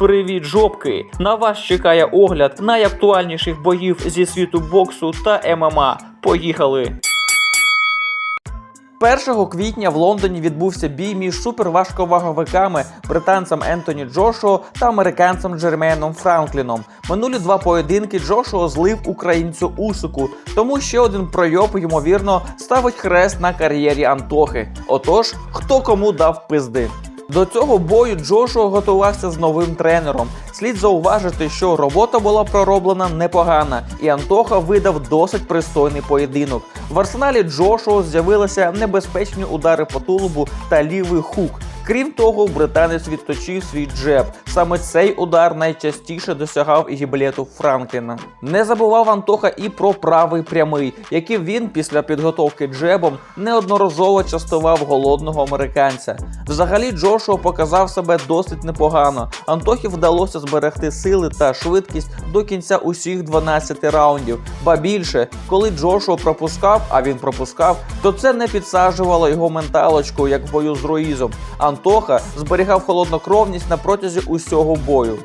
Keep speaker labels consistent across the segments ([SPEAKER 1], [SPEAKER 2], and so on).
[SPEAKER 1] Привіт, жопки! На вас чекає огляд найактуальніших боїв зі світу боксу та ММА. Поїхали! 1 квітня в Лондоні відбувся бій між суперважковаговиками британцем Ентоні Джошуа та американцем Джермейном Франкліном. Минулі два поєдинки Джошуа злив українцю Усику, тому ще один пройоб, ймовірно, ставить хрест на кар'єрі Антохи. Отож, хто кому дав пизди. До цього бою Джошуа готувався з новим тренером. Слід зауважити, що робота була пророблена непогана, і Антоха видав досить пристойний поєдинок. В арсеналі Джошуа з'явилися небезпечні удари по тулубу та лівий хук. Крім того, британець відточив свій джеб. Саме цей удар найчастіше досягав гіблету Франкліна. Не забував Антоха і про правий прямий, який він після підготовки джебом неодноразово частував голодного американця. Взагалі, Джошуа показав себе досить непогано. Антохі вдалося зберегти сили та швидкість до кінця усіх 12 раундів. Ба більше, коли Джошуа пропускав, а він пропускав, то це не підсаджувало його менталочку, як в бою з Руїзом. Антоха зберігав холоднокровність на протязі усього бою.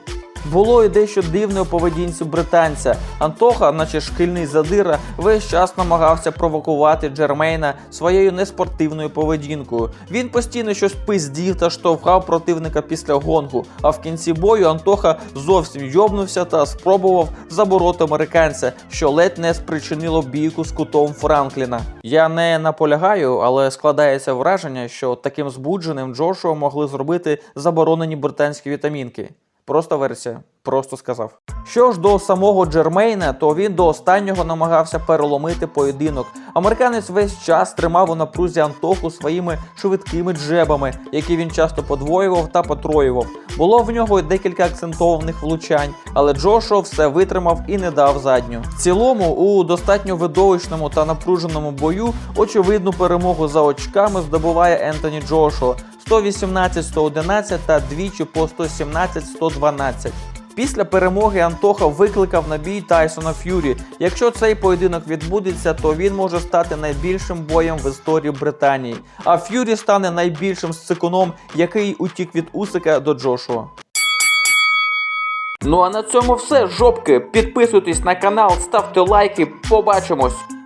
[SPEAKER 1] Було і дещо дивне у поведінці британця. Антоха, наче шкільний задира, весь час намагався провокувати Джермейна своєю неспортивною поведінкою. Він постійно щось пиздів та штовхав противника після гонгу. А в кінці бою Антоха зовсім йобнувся та спробував забороти американця, що ледь не спричинило бійку з кутом Франкліна. Я не наполягаю, але складається враження, що таким збудженим Джошуа могли зробити заборонені британські вітамінки. Просто версія, просто сказав. Що ж до самого Джермейна, то він до останнього намагався переломити поєдинок. Американець весь час тримав у напрузі Антоху своїми швидкими джебами, які він часто подвоював та потроював. Було в нього й декілька акцентованих влучань, але Джошуа все витримав і не дав задню. В цілому, у достатньо видовищному та напруженому бою очевидну перемогу за очками здобуває Ентоні Джошуа 118-111 та двічі по 117-112. Після перемоги Антоха викликав на бій Тайсона Ф'юрі. Якщо цей поєдинок відбудеться, то він може стати найбільшим боєм в історії Британії. А Ф'юрі стане найбільшим сцикуном, який утік від Усика до Джошуа. Ну а на цьому все, жопки. Підписуйтесь на канал, ставте лайки. Побачимось!